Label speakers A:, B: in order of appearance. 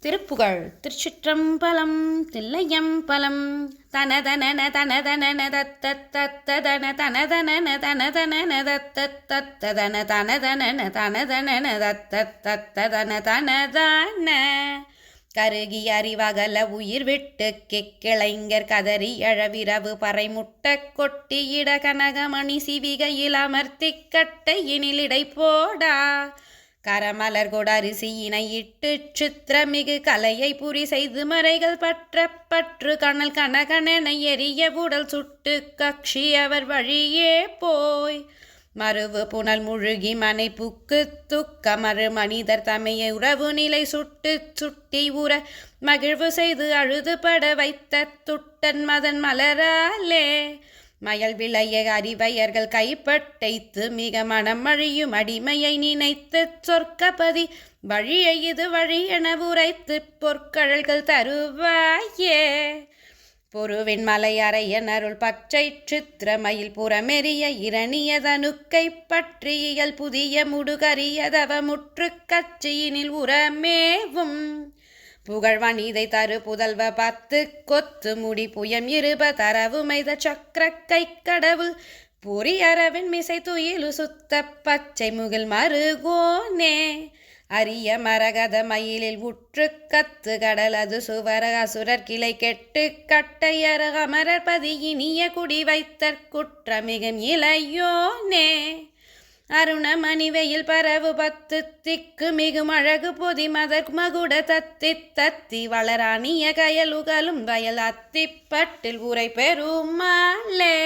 A: திருப்புகழ். திருச்சிற்றம்பலம் தில்லையம்பலம். தனதனன தனதனன தத்தத்ததன தனதனன தனதனன தத்தத்ததன தனதனன தனதனன தத்தத்ததன தனதன. கருகி அறிவகல உயிர் விட்டு கிக்கிளைஞர் கதறி எழவிரவு பறை முட்ட கொட்டியிட கனகமணி சிவிகையில் அமர்த்திக் கட்டையினிலிடை போடா. கரமலர் கொடரிசியினை இட்டு சித்திரமிகு கலையை புரி செய்து மறைகள் பற்ற பற்று கணல் கனகனென எரிய உடல் சுட்டு கக்ஷி அவர் வழியே போய். மறுவு புனல் முழுகி மனை புக்கு துக்க மறு மனிதர் தமைய உறவு நிலை சுட்டு சுட்டி உற மகிழ்வு செய்து அழுது பட வைத்த துட்டன் மதன் மலராலே. மயல் விளைய அறிவையர்கள் கைப்பட்டைத்து மிக மனமழியும் அடிமையை நினைத்து சொர்க்கப்பதி வழியை இது வழி என உரைத்து பொற்கழல்கள் தருவாயே. பொருவின் மலையறைய நருள் பச்சை சித்திரமயில் புறமெறிய இரணியதனுக்கை பற்றியல் புதிய முடுகரியதவ முற்று கட்சியினில் உரமேவும். புகழ்வனிதை தரு புதல்வ பத்து கொத்து முடி புயம் இருப தரவு மைத சக்கர கை கடவு பொறியறவின் மிசை துயிலு சுத்த பச்சை முகில் மருகோனே. அரிய மரகத மயிலில் உற்று கத்து கடல் அது சுவர அசுரர் கிளை கெட்டு கட்டையர அமரர் பதி இனிய குடி வைத்தற் குற்றமிகும் இளையோனே. அருணமணி வெயில் பரவு பத்து திக்கு மிகும் அழகு பொதி மதர் மகுட தத்தி தத்தி வளராணிய கயலுகலும் வயல் அத்திப்பட்டில் உரை பெருமாளே